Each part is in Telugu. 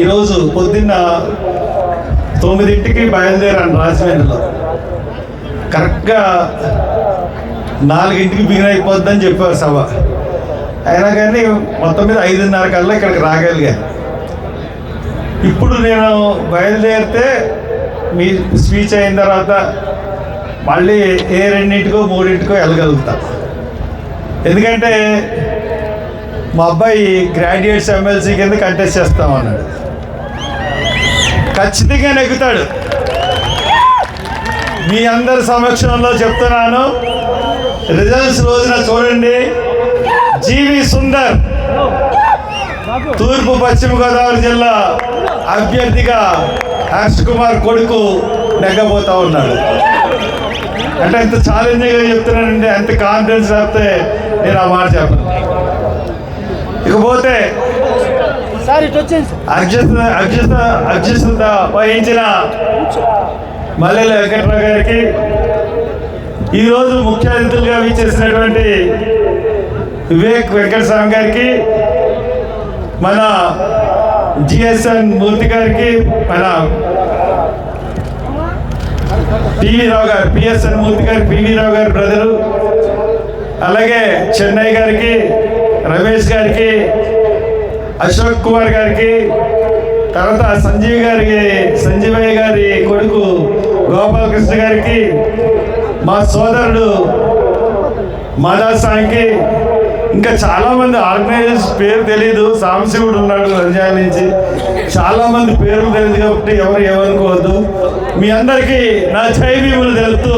ఈరోజు పొద్దున్న తొమ్మిదింటికి బయలుదేరాను రాజమండ్రిలో. కరెక్ట్గా నాలుగింటికి బిగిన్ అయిపోద్దని చెప్పారు సభ. అయినా కానీ మొత్తం మీద ఐదున్నర కల్లా ఇక్కడికి రాగలిగా. ఇప్పుడు నేను బయలుదేరితే మీ స్పీచ్ అయిన తర్వాత మళ్ళీ ఏ రెండింటికో మూడింటికో వెళ్ళగలుగుతా. ఎందుకంటే మా అబ్బాయి గ్రాడ్యుయేట్స్ ఎమ్మెల్సీ కింద కంటెస్ట్ చేస్తామన్నాడు. ఖచ్చితంగా నెగ్గుతాడు. మీ అందరి సమక్షంలో చెప్తున్నాను. రిజల్ట్స్ రోజున చూడండి. జీవి సుందర్ తూర్పు పశ్చిమ గోదావరి జిల్లా అభ్యర్థిగా హర్ష్ కుమార్ కొడుకు నెగ్గబోతా ఉన్నాడు. అంటే ఎంత ఛాలెంజింగ్గా చెప్తున్నానండి ఎంత కాన్ఫిడెన్స్ లేకపోతే నేను ఆ మాట చెప్పను. ఇకపోతే సార్ ఇటు వచ్చేసి అధ్యక్షత అధ్యక్షత అధ్యక్షత వహించిన మల్లెల వెంకట్రావు గారికి ఈరోజు ముఖ్య అతిథులుగా విచ్చేసినటువంటి వివేక్ వెంకట స్వామి గారికి మన జిఎస్ఎన్ మూర్తి గారికి మన పివి రావు గారు పిఎస్ఎన్ మూర్తి గారు పివి రావు గారి బ్రదరు అలాగే చెన్నై గారికి రమేష్ గారికి అశోక్ కుమార్ గారికి తర్వాత సంజీవ్ గారికి సంజీవయ్య గారి కొడుకు గోపాలకృష్ణ గారికి మా సోదరుడు మాదాసానికి ఇంకా చాలామంది ఆర్గనైజర్స్ పేరు తెలియదు సాంశివుడు ఉన్నాడు రంజాన్ నుంచి. చాలామంది పేర్లు తెలియదు కాబట్టి ఎవరు ఏమనుకోవద్దు. మీ అందరికీ నా చైవీములు తెలుపుతూ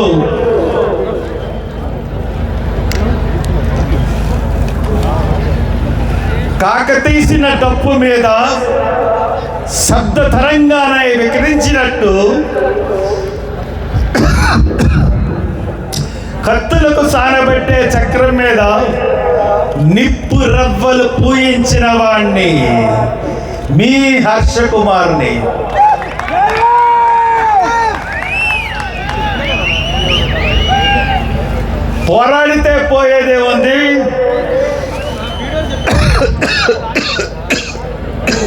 కాకతీసిన డప్పు మీద శబ్ద తరంగాన వికరించినట్టు కత్తులకు సానబెట్టే చక్రం మీద నిప్పు రవ్వలు పూయించిన వాణ్ణి మీ హర్ష కుమార్ని పోరాడితే పోయేదే ఉంది.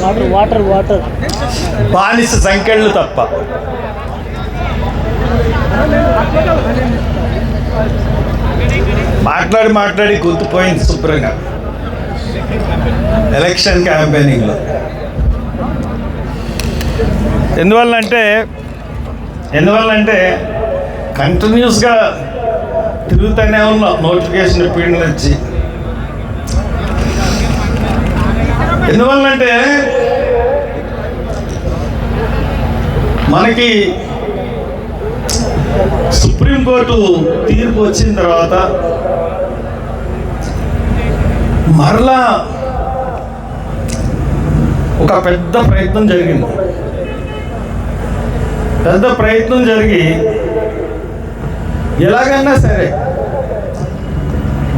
Water water water. బానిస సంఖ్యలు తప్ప. మాట్లాడి మాట్లాడి గుర్తుపోయింది శుభ్రంగా. ఎలక్షన్ క్యాంపెయినింగ్లో ఎందువల్లంటే ఎందువల్లంటే కంటిన్యూస్గా తిరుగుతూనే ఉన్నాం. నోటిఫికేషన్ పీడిన వచ్చి ఎందువల్లంటే మనకి సుప్రీంకోర్టు తీర్పు వచ్చిన తర్వాత మరలా ఒక పెద్ద ప్రయత్నం జరిగింది. పెద్ద ప్రయత్నం జరిగి ఎలాగన్నా సరే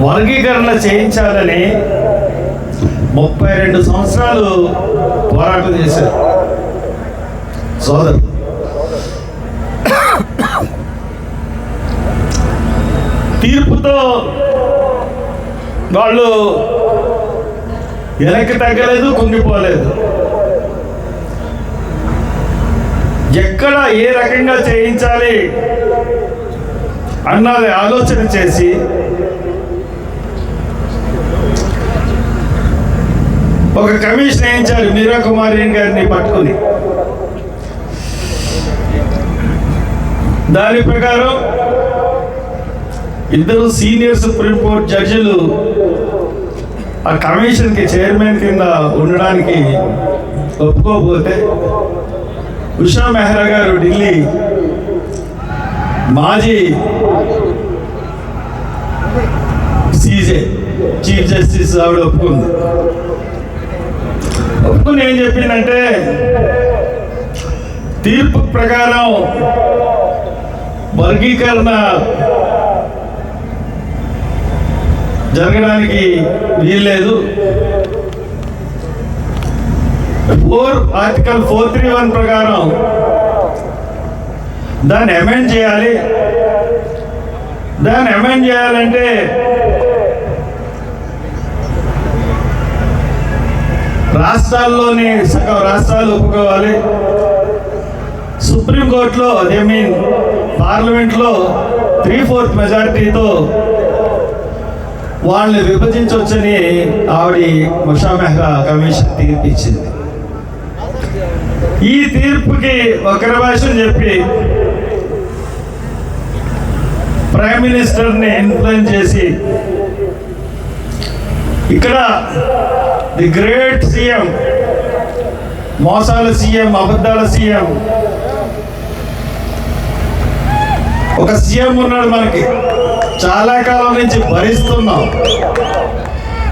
వర్గీకరణ చేయించాలని ముప్పై రెండు సంవత్సరాలు పోరాటం చేశారు. సోదరు తీర్పుతో వాళ్ళు వెనక్కి తగ్గలేదు కుంగిపోలేదు. ఎక్కడ ఏ రకంగా చేయించాలి అన్నది ఆలోచన చేసి ఒక కమిషన్ వేయించారు మీరా కుమారి గారిని పట్టుకుని. దాని ప్రకారం ఇద్దరు సీనియర్ సుప్రీంకోర్టు జడ్జిలు ఆ కమిషన్కి చైర్మన్ కింద ఉండడానికి ఒప్పుకోకపోతే ఉషా మెహ్రా గారు ఢిల్లీ మాజీ సీజే చీఫ్ జస్టిస్ ఆవిడ ఒప్పుకుంది. ప్రభుత్వం ఏం చెప్పిందంటే తీర్పు ప్రకారం వర్గీకరణ జరగడానికి వీల్లేదు. Four article four three one ప్రకారం దాన్ని అమెండ్ చేయాలి. దాన్ని అమెండ్ చేయాలంటే రాష్ట్రాల్లోని సగం రాష్ట్రాలు ఒప్పుకోవాలి. సుప్రీంకోర్టులో అదే మీన్ పార్లమెంట్లో త్రీ ఫోర్త్ మెజారిటీతో వాళ్ళని విభజించవచ్చని ఆవిడ ముషా మెహ్రా కమిషన్ తీర్పిచ్చింది. ఈ తీర్పుకి ఒక భాషను చెప్పి ప్రైమ్ మినిస్టర్ని ఇన్ఫ్లుయెన్స్ చేసి ఇక్కడ ది గ్రేట్ సీఎం మోసాల సీఎం అబద్ధాల సీఎం ఒక సీఎం ఉన్నాడు మనకి. చాలా కాలం నుంచి భరిస్తున్నాం.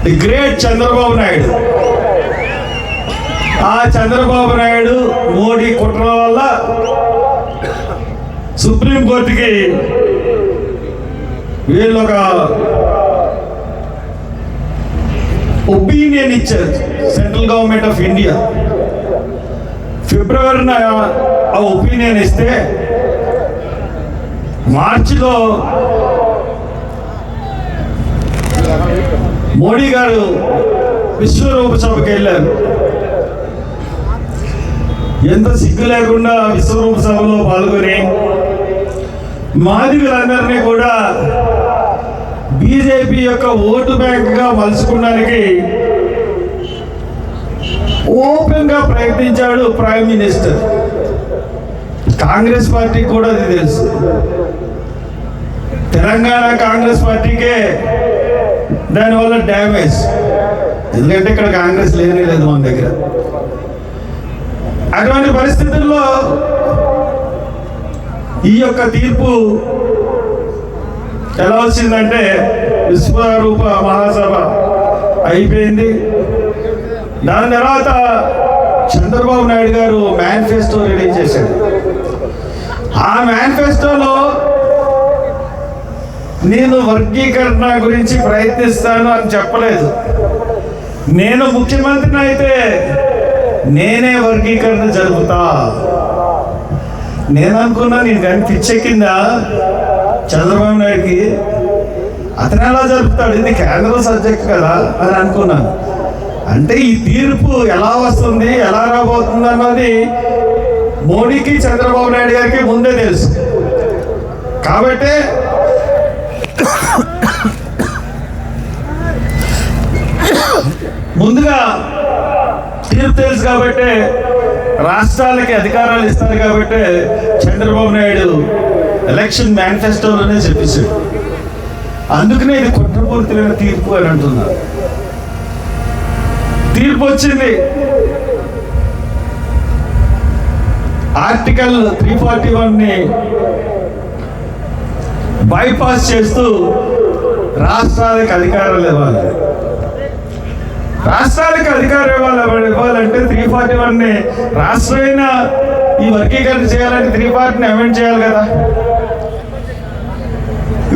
The great Chandrababu Naidu. ఆ చంద్రబాబు నాయుడు మోడీ కుట్ర వల్ల సుప్రీంకోర్టుకి వీళ్ళు ఒక ఒపీనియన్ ఇచ్చారు సెంట్రల్ గవర్నమెంట్ ఆఫ్ ఇండియా ఫిబ్రవరిన ఆ ఒపీనియన్ ఇస్తే మార్చిలో మోడీ గారు విశ్వరూప సభకి వెళ్ళారు. ఎంత సిగ్గు లేకుండా విశ్వరూప సభలో పాల్గొని మాదిగలందరినీ కూడా బీజేపీ యొక్క ఓటు బ్యాంక్గా మలుచుకోవడానికి ఓపెన్గా ప్రయత్నించాడు ప్రైమ్ మినిస్టర్. కాంగ్రెస్ పార్టీకి కూడా అది తెలుసు. తెలంగాణ కాంగ్రెస్ పార్టీకే దానివల్ల డ్యామేజ్. ఎందుకంటే ఇక్కడ కాంగ్రెస్ లేనే లేదు మన దగ్గర. అటువంటి పరిస్థితుల్లో ఈ యొక్క తీర్పు ఎలా వచ్చిందంటే విశ్వరూప మహాసభ అయిపోయింది. దాని తర్వాత చంద్రబాబు నాయుడు గారు మేనిఫెస్టో రిలీజ్ చేశారు. ఆ మేనిఫెస్టోలో నేను వర్గీకరణ గురించి ప్రయత్నిస్తాను అని చెప్పలేదు. నేను ముఖ్యమంత్రిని అయితే నేనే వర్గీకరణ జరుపుతా. నేను అనుకున్నా నేను కానీ పిచ్చెక్కిందా? చంద్రబాబు అతను ఎలా జరుపుతాడు? ఇది కేంద్ర సబ్జెక్ట్ కదా అని అనుకున్నాను. అంటే ఈ తీర్పు ఎలా వస్తుంది ఎలా రాబోతుంది అన్నది మోడీకి చంద్రబాబు నాయుడు గారికి ముందే తెలుసు. కాబట్టి ముందుగా తీర్పు తెలుసు కాబట్టి రాష్ట్రాలకి అధికారాలు ఇస్తారు కాబట్టి చంద్రబాబు నాయుడు ఎలక్షన్ మేనిఫెస్టోలోనే చెప్పేశాడు. అందుకనే ఇది కుట్రపూరితమైన తీర్పు అని అంటున్నారు. తీర్పు వచ్చింది. ఆర్టికల్ త్రీ ఫార్టీ వన్ని బైపాస్ చేస్తూ రాష్ట్రాలకు అధికారాలు ఇవ్వాలి. రాష్ట్రాలకు అధికారం ఇవ్వాలి ఇవ్వాలంటే త్రీ ఫార్టీ వన్ని రాష్ట్రమైన ఈ వర్గీకరణ చేయాలంటే త్రీ ఫార్టీని అమెండ్ చేయాలి కదా.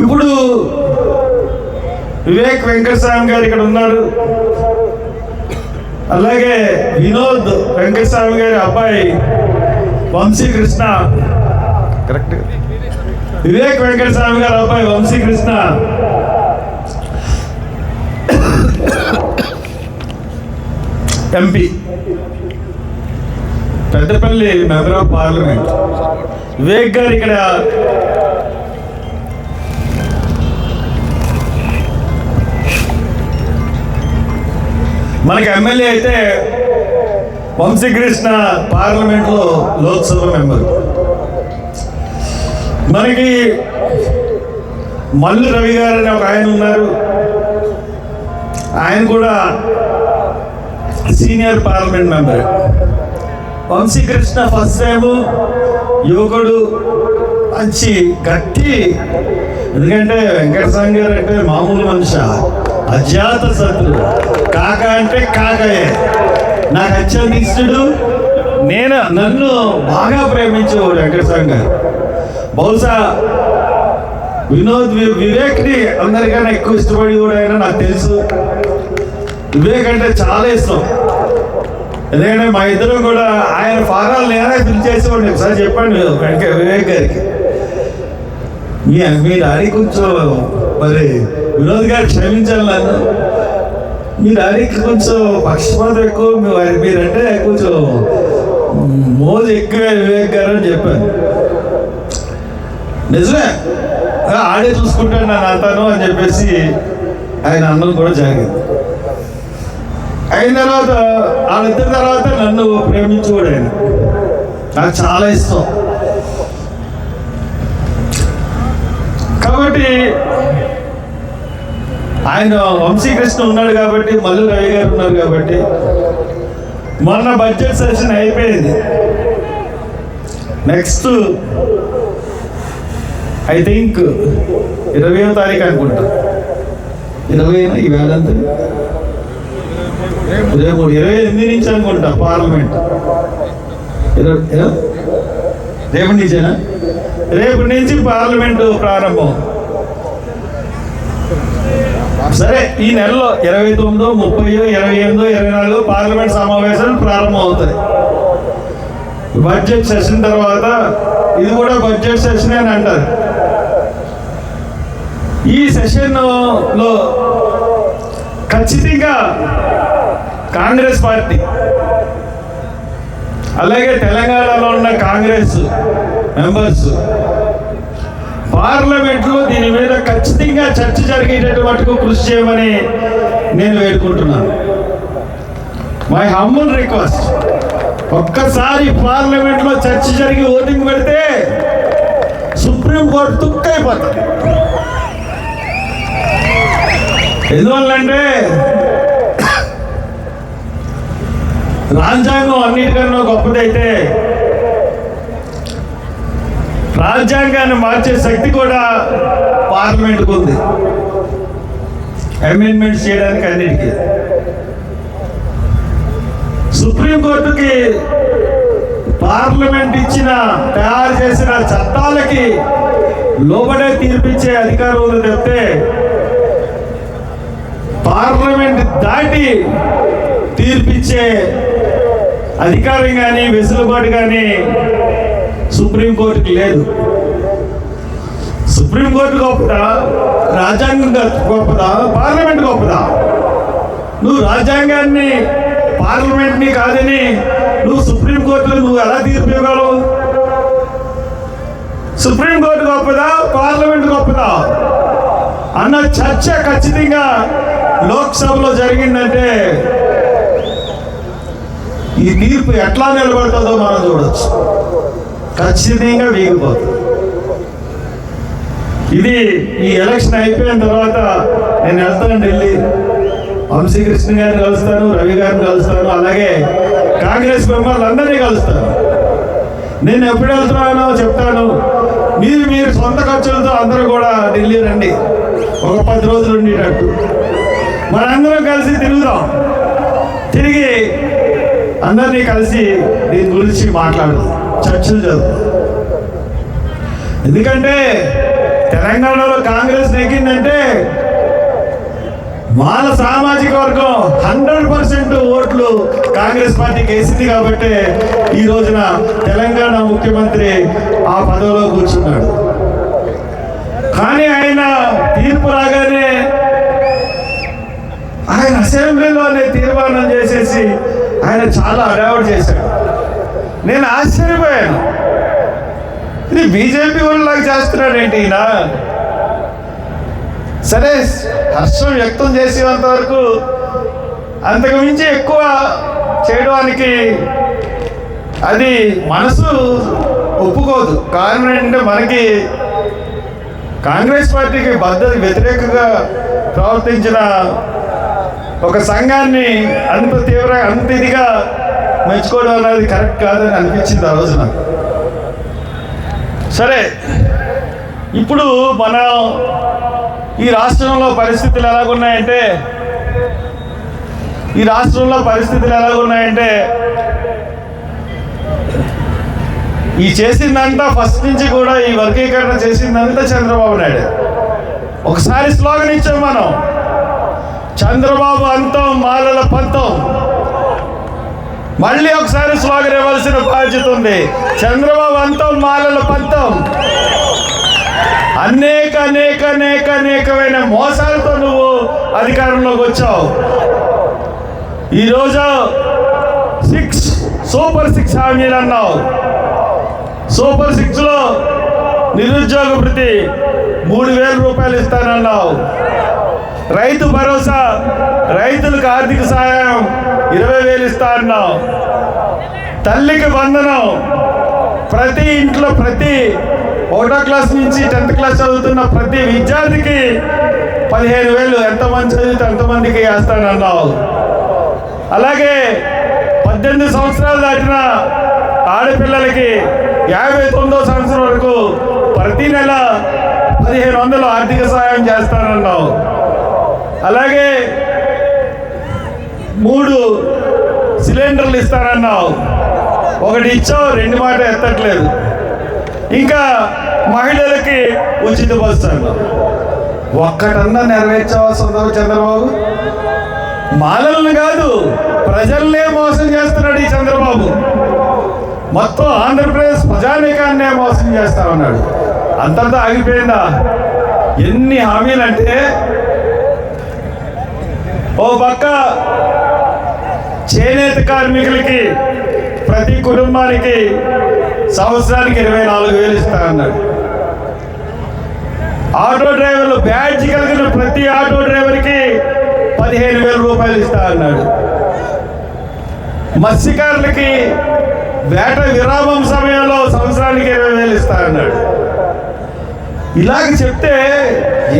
ఇప్పుడు వివేక్ వెంకటస్వామి గారు ఇక్కడ ఉన్నారు. అలాగే వినోద్ వెంకటస్వామి గారి అబ్బాయి వంశీకృష్ణ కరెక్ట్. వివేక్ వెంకటస్వామి గారి అబ్బాయి Vamshi Krishna MP. Peddapalli member of parliament. Vivek గారు ఇక్కడ మనకి ఎమ్మెల్యే అయితే వంశీకృష్ణ పార్లమెంట్లో లోక్సభ మెంబర్. మనకి మల్లు రవి గారు అని ఒక ఆయన ఉన్నారు. ఆయన కూడా senior parliament member. Vamshi Krishna first time యువకుడు మంచి గట్టి ఎందుకంటే వెంకటస్వామి గారు అంటే మామూలు మనిషి. అజాత శత్రు కాక అంటే కాకయే. నాకు అత్యంత ఇష్టడు నేను నన్ను బాగా ప్రేమించేవాడు వెంకటస్వామి గారు. బహుశా వినోద్ వివేక్ని అందరికన్నా ఎక్కువ ఇష్టపడి కూడా అయినా నాకు తెలుసు. వివేక్ అంటే చాలా ఇష్టం. ఎందుకంటే మా ఇద్దరం కూడా ఆయన ఫారాలు నేనే ఫిల్ చేసేవాడిని. ఒకసారి చెప్పండి వెంక వివేక్ గారికి. మీ మీ డాడీ కొంచెం మరి వినోద్ గారు క్షమించాలి నన్ను. మీ డాడీకి కొంచెం పక్షపాతం ఎక్కువ మీరంటే కొంచెం మోజు ఎక్కువ వివేక్ గారు అని చెప్పాను. నిజమే. ఆడే చూసుకుంటాను నన్ను అంతాను అని చెప్పేసి ఆయన అన్నం కూడా జరిగింది. అయిన తర్వాత వాళ్ళిద్దరి తర్వాత నన్ను ప్రేమించుకోడు ఆయన. నాకు చాలా ఇష్టం. కాబట్టి ఆయన వంశీకృష్ణ ఉన్నాడు కాబట్టి మల్లు రవి గారు ఉన్నారు కాబట్టి మొన్న బడ్జెట్ సెషన్ అయిపోయింది. నెక్స్ట్ ఐ థింక్ ఇరవయో తారీఖు అనుకుంటా. ఇరవై ఈ వేలంతా ఇరవై మూడు ఇరవై ఎనిమిది నుంచి అనుకుంటా పార్లమెంట్. ఇరవై రేపటి నుంచేనా రేపటి నుంచి పార్లమెంటు ప్రారంభం. సరే ఈ నెలలో ఇరవై తొమ్మిదో ముప్పై ఇరవై ఎనిమిదో ఇరవై నాలుగో పార్లమెంట్ సమావేశాలు ప్రారంభం అవుతాయి బడ్జెట్ సెషన్ తర్వాత ఇది కూడా బడ్జెట్ సెషన్ అని అంటారు. ఈ సెషన్లో ఖచ్చితంగా కాంగ్రెస్ పార్టీ అలాగే తెలంగాణలో ఉన్న కాంగ్రెస్ మెంబర్స్ పార్లమెంట్లో దీని మీద ఖచ్చితంగా చర్చ జరిగేటటువంటి కృషి చేయమని నేను వేడుకుంటున్నాను. మై హంబుల్ రిక్వెస్ట్ ఒక్కసారి పార్లమెంట్లో చర్చ జరిగి ఓటింగ్ పెడితే సుప్రీంకోర్టు తుక్కైపోతుంది ఎందువల్లంటే రాజ్యాంగం అన్నిటికన్నా గొప్పదైతే రాజ్యాంగాన్ని మార్చే శక్తి కూడా పార్లమెంట్కు ఉంది. అమెండ్మెంట్స్ చేయడానికి అన్నిటికీ. సుప్రీంకోర్టుకి పార్లమెంట్ ఇచ్చిన తయారు చేసిన చట్టాలకి లోబడే తీర్పిచ్చే అధికారం ఉంది చెప్తే పార్లమెంట్ దాటి తీర్పిచ్చే అధికారం కానీ వెసులుబాటు కానీ సుప్రీంకోర్టుకి లేదు. సుప్రీంకోర్టు గొప్పదా? రాజ్యాంగం గొప్పదా? పార్లమెంట్ గొప్పదా? నువ్వు రాజ్యాంగాన్ని పార్లమెంట్ని కాదని నువ్వు సుప్రీంకోర్టులో నువ్వు ఎలా తీర్పు ఇవ్వగలవు? సుప్రీంకోర్టు గొప్పదా? పార్లమెంట్ గొప్పదా? అన్న చర్చ ఖచ్చితంగా లోక్సభలో జరిగిందంటే ఈ తీర్పు ఎట్లా నిలబడుతుందో మనం చూడొచ్చు. ఖచ్చితంగా వీగిపోతుంది. ఇది ఈ ఎలక్షన్ అయిపోయిన తర్వాత నేను వెళ్తాను ఢిల్లీ. వంశీకృష్ణ గారిని కలుస్తాను రవి గారిని కలుస్తాను అలాగే కాంగ్రెస్ మెంబర్లు అందరినీ కలుస్తాను. నేను ఎప్పుడు వెళ్తున్నానో చెప్తాను. మీరు మీరు సొంత ఖర్చులతో అందరూ కూడా ఢిల్లీ రండి. ఒక పది రోజులు ఉండేటట్టు. మనందరం కలిసి తిరుగుదాం. తిరిగి అందరినీ కలిసి దీని గురించి మాట్లాడదాం. చర్చలు జరుగుతాయి. ఎందుకంటే తెలంగాణలో కాంగ్రెస్ నెగ్గిందంటే మాల సామాజిక వర్గం హండ్రెడ్ పర్సెంట్ ఓట్లు కాంగ్రెస్ పార్టీకి వేసింది కాబట్టి ఈ రోజున తెలంగాణ ముఖ్యమంత్రి ఆ పదవిలో కూర్చున్నాడు. కానీ ఆయన తీర్పు రాగానే ఆయన అసెంబ్లీలోనే తీర్మానం చేసేసి ఆయన చాలా అడావుడు చేశాడు. నేను ఆశ్చర్యపోయాను. ఇది బీజేపీ వాళ్ళలాగా చేస్తున్నాడేంటి ఈయన? సరే హర్షం వ్యక్తం చేసేంత వరకు అంతకుమించి ఎక్కువ చేయడానికి అది మనసు ఒప్పుకోదు. కారణం ఏంటంటే మనకి కాంగ్రెస్ పార్టీకి భద్రత వ్యతిరేకంగా ప్రవర్తించిన ఒక సంఘాన్ని అంత తీవ్ర అంత ఇదిగా మెచ్చుకోవడం అనేది కరెక్ట్ కాదని అనిపించింది ఆ రోజు సరే ఇప్పుడు మనం ఈ రాష్ట్రంలో పరిస్థితులు ఎలాగున్నాయంటే ఈ రాష్ట్రంలో పరిస్థితులు ఎలాగున్నాయంటే ఈ చేసిందంతా ఫస్ట్ నుంచి కూడా ఈ వర్గీకరణ చేసిందంతా చంద్రబాబు నాయుడు. ఒకసారి స్లోగన్ ఇచ్చాం మనం. చంద్రబాబు అంతం మాలల పంతం. మళ్ళీ ఒకసారి స్లోగన్ ఇవ్వాల్సిన బాధ్యత ఉంది. చంద్రబాబు అంతం మాలల పంతం. అనేక అనేక అనేక అనేకమైన మోసాలతో నువ్వు అధికారంలోకి వచ్చావు. ఈరోజు సిక్స్ సూపర్ సిక్స్ హామీలు అన్నావు. సూపర్ సిక్స్లో నిరుద్యోగ భృతి మూడు వేల రూపాయలు ఇస్తానన్నావు. రైతు భరోసా రైతులకు ఆర్థిక సహాయం ఇరవై వేలు ఇస్తారన్నావు తల్లికి వందనం. ప్రతి ఇంట్లో ప్రతి ఒకటో క్లాస్ నుంచి టెన్త్ క్లాస్ చదువుతున్న ప్రతి విద్యార్థికి పదిహేను వేలు ఎంతమంది చదివితే అంతమందికి వేస్తానన్నావు. అలాగే పద్దెనిమిది సంవత్సరాలు దాటిన ఆడపిల్లలకి యాభై తొమ్మిదో సంవత్సరం వరకు ప్రతి నెల పదిహేను వందలు ఆర్థిక సహాయం చేస్తానన్నావు. అలాగే మూడు సిలిండర్లు ఇస్తానన్నావు. ఒకటి ఇచ్చావు రెండు మాట ఎత్తట్లేదు. ఇంకా మహిళలకి ఉచిత బస్సు అన్నావు ఒక్కటన్నా నెరవేర్చావా సొంతం చంద్రబాబు? మాలలను కాదు ప్రజల్నే మోసం చేస్తున్నాడు ఈ చంద్రబాబు. మొత్తం ఆంధ్రప్రదేశ్ ప్రజానీకాన్నే మోసం చేస్తా ఉన్నాడు అంతటితో ఆగిపోయిందా? ఎన్ని హామీలు అంటే ఓ పక్క చేనేత కార్మికులకి ప్రతి కుటుంబానికి సంవత్సరానికి ఇరవై నాలుగు వేలు ఇస్తా అన్నాడు ఆటో డ్రైవర్లు బ్యాడ్జ్ కలిగిన ప్రతి ఆటో డ్రైవర్కి పదిహేను వేల రూపాయలు ఇస్తా అన్నాడు మత్స్యకారులకి వేట విరామం సమయంలో సంవత్సరానికి ఇరవై వేలు ఇస్తా అన్నాడు ఇలాగ చెప్తే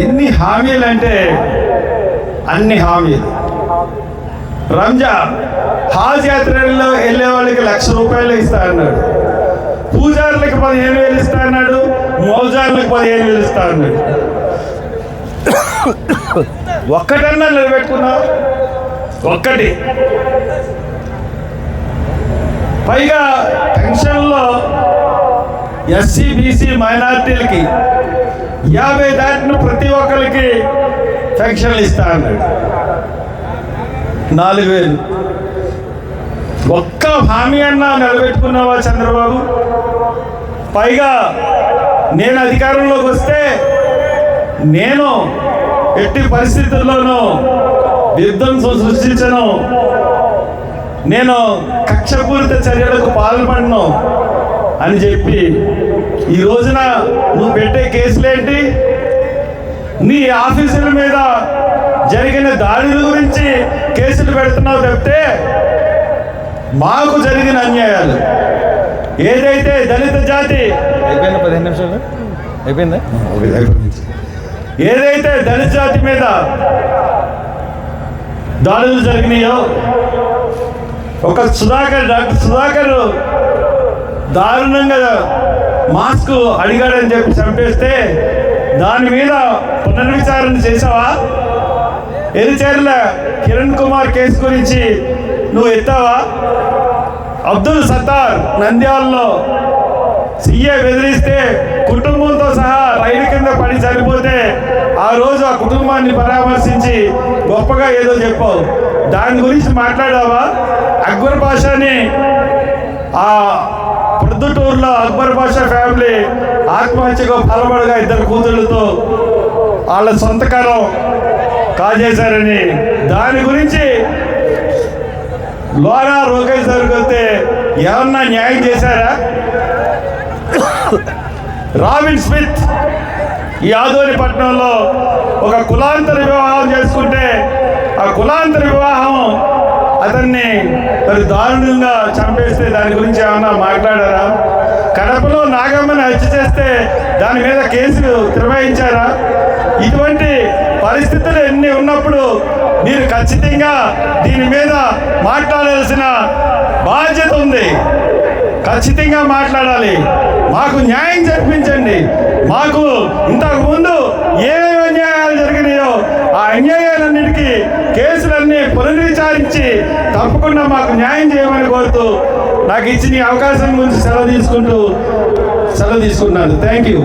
ఎన్ని హామీలు అంటే అన్ని హామీలు. రంజాన్ హాజ్ యాత్రలో వెళ్ళే వాళ్ళకి లక్ష రూపాయలు ఇస్తా అన్నాడు. పూజారులకు పదిహేను వేలు ఇస్తా అన్నాడు మోజారులకు పదిహేను వేలు ఇస్తా అన్నాడు. ఒక్కటన్నా నిలబెట్టుకున్నావు? ఒక్కటి. పైగా పెన్షన్లో ఎస్సీ బీసీ మైనార్టీలకి యాభై దాటిన ప్రతి ఒక్కరికి పెన్షన్లు ఇస్తా అన్నాడు. నాలుగు వేలు. ఒక్క హామీ అన్నా నిలబెట్టుకున్నావా చంద్రబాబు? పైగా నేను అధికారంలోకి వస్తే నేను ఎట్టి పరిస్థితుల్లోనూ విధ్వంసం సృష్టించను. నేను కక్షపూరిత చర్యలకు పాల్పడను అని చెప్పి ఈ రోజున నువ్వు పెట్టే కేసులేంటి? నీ ఆఫీసుల మీద జరిగిన దాడుల గురించి కేసులు పెడుతున్నావు తప్పితే మాకు జరిగిన అన్యాయాలు. ఏదైతే దళిత జాతి అయిపోయిందా? పదిహేను నిమిషాలు? అయిపోయిందా? ఏదైతే దళిత జాతి మీద దాడులు జరిగినాయో ఒక సుధాకర్ డాక్టర్ సుధాకర్ దారుణంగా మాస్క్ అడిగాడని చెప్పి చంపేస్తే దాని మీద పునర్విచారణ చేసావా ఎరిచేర్ల కిరణ్ కుమార్ కేసు గురించి నువ్వు ఎత్తావా? అబ్దుల్ సత్తార్ నంద్యాలలో సీఏ బెదిరిస్తే కుటుంబంతో సహా రైలు కింద పడి చనిపోతే ఆ రోజు ఆ కుటుంబాన్ని పరామర్శించి గొప్పగా ఏదో చెప్పావు. దాని గురించి మాట్లాడావా? అక్బర్ బాషాని ఆ ప్రొద్దుటూరులో అక్బర్ బాషా ఫ్యామిలీ ఆత్మహత్యకు పాల్పడగా ఇద్దరు కూతుళ్ళతో వాళ్ళ సొంతకాలం కాజేశారని దాని గురించి లోరా రోగేష్ జరిగితే ఏమన్నా న్యాయం చేశారా? రాబిన్ స్మిత్ ఈ ఆదోనిపట్నంలో ఒక కులాంతర వివాహం చేసుకుంటే ఆ కులాంతర వివాహం అతన్ని మరి దారుణంగా చంపే దాని గురించి ఏమన్నా మాట్లాడారా కడపలో నాగమ్మని హత్య చేస్తే దాని మీద కేసు నిర్వహించారా? ఇటువంటి పరిస్థితులు ఎన్ని ఉన్నప్పుడు మీరు ఖచ్చితంగా దీని మీద మాట్లాడాల్సిన బాధ్యత ఉంది. ఖచ్చితంగా మాట్లాడాలి. మాకు న్యాయం జరిపించండి. మాకు ఇంతకు ముందు ఏమేమి అన్యాయాలు జరిగినాయో ఆ అన్యాయాలన్నిటికీ కేసులన్నీ పునర్విచారించి తప్పకుండా మాకు న్యాయం చేయమని కోరుతూ నాకు ఇచ్చిన అవకాశం గురించి సెలవు తీసుకుంటూ సెలవు తీసుకున్నాను థ్యాంక్ యూ